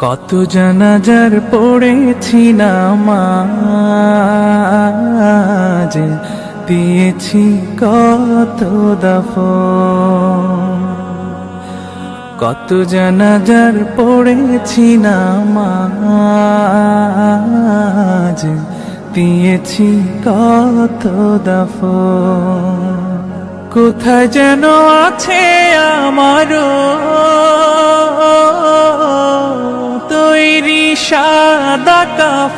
কত জানাজার পড়েছি নামাজ দিয়েছি কত দফ কত জানাজার পড়েছি নামাজ দিয়েছি কত দফ কোথায় যেন আছে আমারও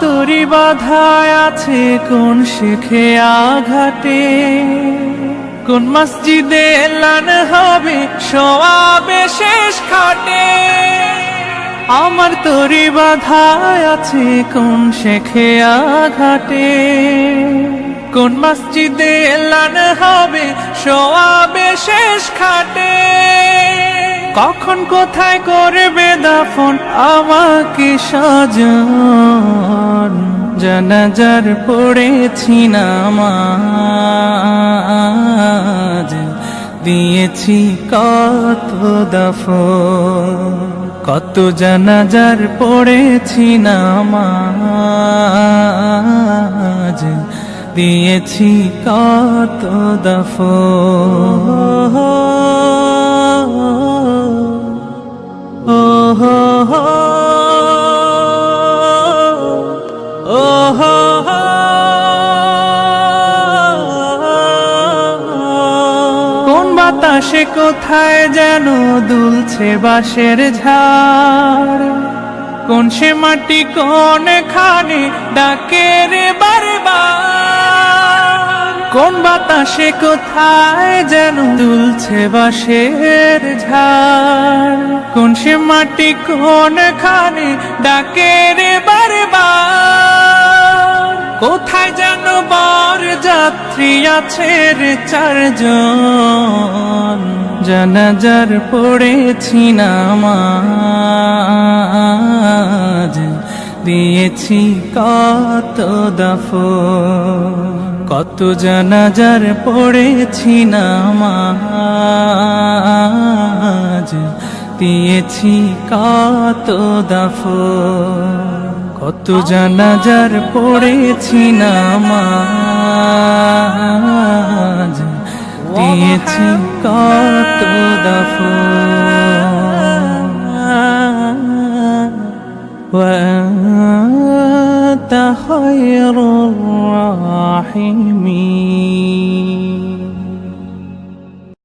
তরি বাধায় আছে কোন শেখে আঘাটে কোন মসজিদে এলান হবে সোয়াবে শেষ খাটে? আমার তরি বাধায় আছে কোন শেখে আঘাটে কোন মসজিদে এলান হবে সোয়াবে শেষ খাটে? কখন কোথায় করবে দাফন আমাকে সাজন জানাজার পড়েছি নামাজ। দিয়েছি কত দফন, কত জানাজার পড়েছি নামাজ। দিয়েছি কত দফ ও হো হো বাতাসে কোথায় যেন দুলছে বাঁশের ঝাড়? কোন সে মাটি, কোন খানে ডাকে রে বারবার? কোন বাতাসে কোথায় যেন দুলছে বাঁশের ঝাড়? কোন সে মাটি, কোন খানে ডাকে রে বারবার? কোথায় যেন বর যাত্রী আছে রে চারজন? জানাজার পড়েছি নামাজ। দিয়েছি কত দফ কত জানাজার পড়েছি নামাজ। দিয়েছি কত দফ কত জানাজার পড়েছি নামাজ। দিয়েছি কত দফ وأنت خير الراحمين